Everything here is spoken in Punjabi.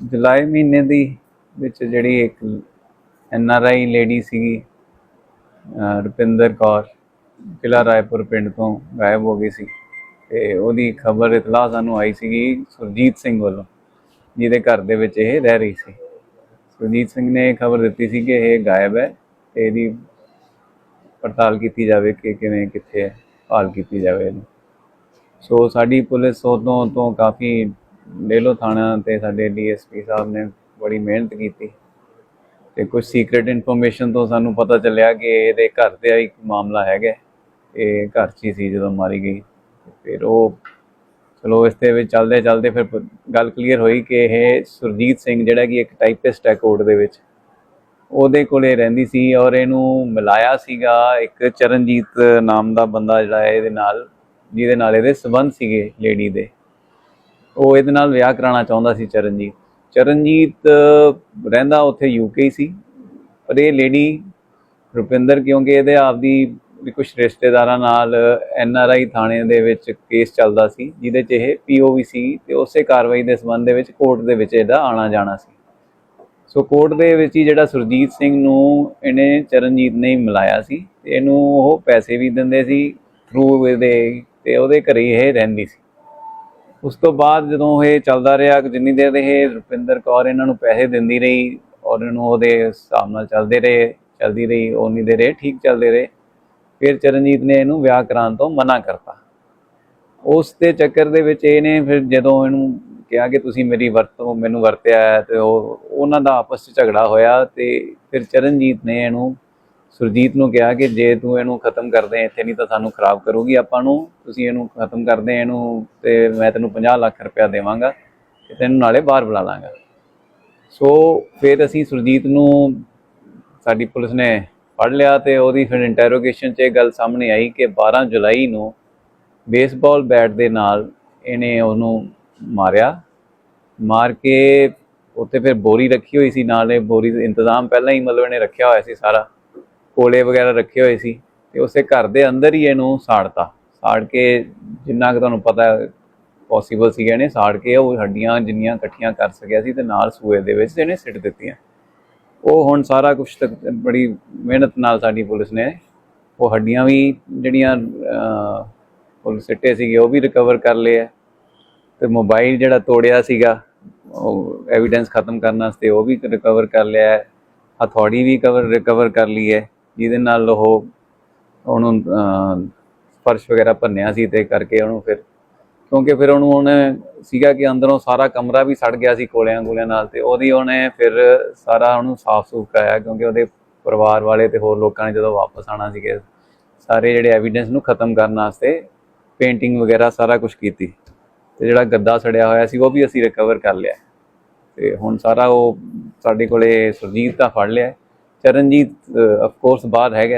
ਜੁਲਾਈ ਮਹੀਨੇ ਦੀ ਵਿੱਚ ਜਿਹੜੀ ਇੱਕ ਐਨ ਆਰ ਆਈ ਲੇਡੀ ਸੀਗੀ ਰੁਪਿੰਦਰ ਕੌਰ, ਜ਼ਿਲ੍ਹਾ ਰਾਏਪੁਰ ਪਿੰਡ ਤੋਂ ਗਾਇਬ ਹੋ ਗਈ ਸੀ। ਤੇ ਉਹਦੀ ਖਬਰ ਇਤਲਾਹ ਸਾਨੂੰ ਆਈ ਸੀਗੀ ਸੁਰਜੀਤ ਸਿੰਘ ਵੱਲੋਂ, ਜਿਹਦੇ ਘਰ ਦੇ ਵਿੱਚ ਇਹ ਰਹਿ ਰਹੀ ਸੀ। ਸੁਰਜੀਤ ਸਿੰਘ ਨੇ ਖਬਰ ਦਿੱਤੀ ਸੀ ਕਿ ਇਹ ਗਾਇਬ ਹੈ ਤੇ ਇਹਦੀ ਪੜਤਾਲ ਕੀਤੀ ਜਾਵੇ ਕਿ ਕਿਵੇਂ, ਕਿੱਥੇ ਹੈ, ਭਾਲ ਕੀਤੀ ਜਾਵੇ ਇਹਨੂੰ। ਸੋ ਸਾਡੀ ਪੁਲਿਸ ਉਦੋਂ ਤੋਂ ਕਾਫੀ ਡੇਲੋ ਥਾਣਾ ਤੇ ਸਾਡੇ ਡੀਐਸਪੀ ਸਾਹਿਬ ਨੇ ਬੜੀ ਮਿਹਨਤ ਕੀਤੀ ਤੇ ਕੁਝ ਸੀਕ੍ਰੀਟ ਇਨਫੋਰਮੇਸ਼ਨ ਤੋਂ ਸਾਨੂੰ ਪਤਾ ਚੱਲਿਆ ਕਿ ਇਹਦੇ ਘਰ ਦੇ ਇੱਕ ਮਾਮਲਾ ਹੈਗਾ। ਇਹ ਘਰ 'ਚ ਹੀ ਸੀ ਜਦੋਂ ਮਾਰੀ ਗਈ। ਫਿਰ ਉਹ ਚਲੋ ਇਸ ਦੇ ਵਿੱਚ ਚੱਲਦੇ ਚੱਲਦੇ ਫਿਰ ਗੱਲ ਕਲੀਅਰ ਹੋਈ ਕਿ ਇਹ ਸੁਰਜੀਤ ਸਿੰਘ ਜਿਹੜਾ ਕਿ ਇੱਕ ਟਾਈਪਿਸਟ ਹੈ ਕੋਰਟ ਦੇ ਵਿੱਚ, ਉਹਦੇ ਕੋਲੇ ਰਹਿੰਦੀ ਸੀ ਔਰ ਇਹਨੂੰ ਮਿਲਾਇਆ ਸੀਗਾ ਇੱਕ ਚਰਨਜੀਤ ਨਾਮ ਦਾ ਬੰਦਾ ਜਿਹੜਾ ਹੈ ਇਹਦੇ ਨਾਲ, ਜਿਹਦੇ ਨਾਲ ਇਹਦੇ ਸਬੰਧ ਸੀਗੇ ਲੇਡੀ ਦੇ। ਉਹ ਇਹਦੇ ਨਾਲ ਵਿਆਹ ਕਰਾਉਣਾ ਚਾਹੁੰਦਾ ਸੀ ਚਰਨਜੀਤ। ਚਰਨਜੀਤ ਰਹਿੰਦਾ ਉੱਥੇ ਯੂਕੇ ਹੀ ਸੀ। ਪਰ ਇਹ ਲੇਡੀ ਰੁਪਿੰਦਰ, ਕਿਉਂਕਿ ਇਹਦੇ ਆਪਦੀ ਵੀ ਕੁਝ ਰਿਸ਼ਤੇਦਾਰਾਂ ਨਾਲ ਐਨ ਆਰ ਆਈ ਥਾਣੇ ਦੇ ਵਿੱਚ ਕੇਸ ਚੱਲਦਾ ਸੀ, ਜਿਹਦੇ 'ਚ ਇਹ ਪੀਓਵੀ ਸੀ ਤੇ ਉਸੇ ਕਾਰਵਾਈ ਦੇ ਸੰਬੰਧ ਦੇ ਵਿੱਚ ਕੋਰਟ ਦੇ ਵਿੱਚ ਇਹਦਾ ਆਣਾ ਜਾਣਾ ਸੀ। ਸੋ ਕੋਰਟ ਦੇ ਵਿੱਚ ਹੀ ਜਿਹੜਾ ਸੁਰਜੀਤ ਸਿੰਘ ਨੂੰ ਇਹਨੇ ਚਰਨਜੀਤ ਨੇ ਹੀ ਮਿਲਾਇਆ ਸੀ ਤੇ ਇਹਨੂੰ ਉਹ ਪੈਸੇ ਵੀ ਦਿੰਦੇ ਸੀ ਥਰੂ ਇਹਦੇ ਤੇ ਉਹਦੇ ਘਰੇ ਹੀ ਇਹ ਰਹਿੰਦੀ ਸੀ। ਉਸ ਤੋਂ ਬਾਅਦ ਜਦੋਂ ਇਹ ਚੱਲਦਾ ਰਿਹਾ ਕਿ ਜਿੰਨੀ ਦੇਰ ਇਹ ਰੁਪਿੰਦਰ ਕੌਰ ਇਹਨਾਂ ਨੂੰ ਪੈਸੇ ਦਿੰਦੀ ਰਹੀ ਔਰ ਇਹਨੂੰ ਉਹਦੇ ਹਿਸਾਬ ਨਾਲ ਚੱਲਦੇ ਰਹੇ, ਚੱਲਦੀ ਰਹੀ ਉਨੀ ਦੇਰ ਇਹ ਠੀਕ ਚੱਲਦੇ ਰਹੇ, ਫਿਰ ਚਰਨਜੀਤ ਨੇ ਇਹਨੂੰ ਵਿਆਹ ਕਰਾਉਣ ਤੋਂ ਮਨਾ ਕਰਤਾ। ਉਸ ਦੇ ਚੱਕਰ ਦੇ ਵਿੱਚ ਇਹਨੇ ਫਿਰ ਜਦੋਂ ਇਹਨੂੰ ਕਿਹਾ ਕਿ ਤੁਸੀਂ ਮੇਰੀ ਵਰਤੋਂ, ਮੈਨੂੰ ਵਰਤਿਆ ਹੈ ਤੇ ਉਹ, ਉਹਨਾਂ ਦਾ ਆਪਸ ਵਿੱਚ ਝਗੜਾ ਹੋਇਆ ਤੇ ਫਿਰ ਚਰਨਜੀਤ ਨੇ ਇਹਨੂੰ ਸੁਰਜੀਤ ਨੂੰ ਕਿਹਾ ਕਿ ਜੇ ਤੂੰ ਇਹਨੂੰ ਖਤਮ ਕਰਦੇ ਇੱਥੇ ਨਹੀਂ ਤਾਂ ਸਾਨੂੰ ਖਰਾਬ ਕਰੂਗੀ ਆਪਾਂ ਨੂੰ। ਤੁਸੀਂ ਇਹਨੂੰ ਖਤਮ ਕਰਦੇ ਇਹਨੂੰ ਤੇ ਮੈਂ ਤੈਨੂੰ 50 ਲੱਖ ਰੁਪਇਆ ਦੇਵਾਂਗਾ ਤੇ ਤੈਨੂੰ ਨਾਲੇ ਬਾਹਰ ਬੁਲਾ ਲਾਂਗਾ। ਸੋ ਫਿਰ ਅਸੀਂ ਸੁਰਜੀਤ ਨੂੰ ਸਾਡੀ ਪੁਲਿਸ ਨੇ ਫੜ ਲਿਆ ਤੇ ਉਹਦੀ ਫਿਰ ਇੰਟਰੋਗੇਸ਼ਨ 'ਚ ਇਹ ਗੱਲ ਸਾਹਮਣੇ ਆਈ ਕਿ 12 ਜੁਲਾਈ ਨੂੰ ਬੇਸਬਾਲ ਬੈਟ ਦੇ ਨਾਲ ਇਹਨੇ ਉਹਨੂੰ ਮਾਰਿਆ। ਮਾਰ ਕੇ ਉੱਤੇ ਫਿਰ ਬੋਰੀ ਰੱਖੀ ਹੋਈ ਸੀ, ਨਾਲੇ ਬੋਰੀ ਦਾ ਇੰਤਜ਼ਾਮ ਪਹਿਲਾਂ ਹੀ ਮਤਲਬ ਇਹਨੇ ਰੱਖਿਆ ਹੋਇਆ ਸੀ ਸਾਰਾ। ਕੋਲੇ ਵਗੈਰਾ ਰੱਖੇ ਹੋਏ ਸੀ ਤੇ ਉਸੇ ਘਰ ਦੇ ਅੰਦਰ ਹੀ ਇਹਨੂੰ ਸਾੜਤਾ। ਸਾੜ ਕੇ ਜਿੰਨਾ ਕਿ ਤੁਹਾਨੂੰ ਪਤਾ ਪੋਸੀਬਲ ਸੀਗਾ ਇਹਨੇ ਸਾੜ ਕੇ ਉਹ ਹੱਡੀਆਂ ਜਿੰਨੀਆਂ ਇਕੱਠੀਆਂ ਕਰ ਸਕਿਆ ਸੀ ਤੇ ਨਾਲ ਸੂਏ ਦੇ ਵਿੱਚ ਇਹਨੇ ਸਿੱਟ ਦਿੱਤੀਆਂ। ਉਹ ਹੁਣ ਸਾਰਾ ਕੁਝ ਬੜੀ ਮਿਹਨਤ ਨਾਲ ਸਾਡੀ ਪੁਲਿਸ ਨੇ ਉਹ ਹੱਡੀਆਂ ਵੀ ਜਿਹੜੀਆਂ ਅਹ, ਪੁਲਿਸ ਸਿੱਟੇ ਸੀਗੇ ਉਹ ਵੀ ਰਿਕਵਰ ਕਰ ਲਏ ਹੈ ਤੇ ਮੋਬਾਈਲ ਜਿਹੜਾ ਤੋੜਿਆ ਸੀਗਾ ਉਹ ਐਵੀਡੈਂਸ ਖਤਮ ਕਰਨ ਵਾਸਤੇ ਉਹ ਵੀ ਰਿਕਵਰ ਕਰ ਲਿਆ ਹਥੌੜੀ ਵੀ ਕਵਰ ਰਿਕਵਰ ਕਰ ਲਈ ਹੈ। ਜਿਹਦੇ ਨਾਲ ਉਹ ਉਹਨੂੰ ਫਰਸ਼ ਵਗੈਰਾ ਭੰਨਿਆ ਸੀ ਤੇ ਕਰਕੇ ਉਹਨੂੰ ਫਿਰ, ਕਿਉਂਕਿ ਫਿਰ ਉਹਨੂੰ ਉਹਨੇ ਸੀਗਾ ਕਿ ਅੰਦਰੋਂ ਸਾਰਾ ਕਮਰਾ ਵੀ ਸੜ ਗਿਆ ਸੀ ਕੋਲਿਆਂ ਗੋਲਿਆਂ ਨਾਲ ਤੇ ਉਹਦੀ ਉਹਨੇ ਫਿਰ ਸਾਰਾ ਉਹਨੂੰ ਸਾਫ਼ ਸੂਫ ਕਰਾਇਆ ਕਿਉਂਕਿ ਉਹਦੇ ਪਰਿਵਾਰ ਵਾਲੇ ਤੇ ਹੋਰ ਲੋਕਾਂ ਨੇ ਜਦੋਂ ਵਾਪਸ ਆਣਾ ਸੀਗੇ, ਸਾਰੇ ਜਿਹੜੇ ਐਵੀਡੈਂਸ ਨੂੰ ਖਤਮ ਕਰਨ ਵਾਸਤੇ ਪੇਂਟਿੰਗ ਵਗੈਰਾ ਸਾਰਾ ਕੁਝ ਕੀਤੀ ਤੇ ਜਿਹੜਾ ਗੱਦਾ ਸੜਿਆ ਹੋਇਆ ਸੀ ਉਹ ਵੀ ਅਸੀਂ ਰਿਕਵਰ ਕਰ ਲਿਆ। ਤੇ ਹੁਣ ਸਾਰਾ ਉਹ ਸਾਡੇ ਕੋਲੇ ਸੁਰਜੀਤ ਦਾ ਫੜ ਲਿਆ। ਚਰਨਜੀਤ ਆਫ ਕੋਰਸ ਬਾਹਰ ਹੈਗਾ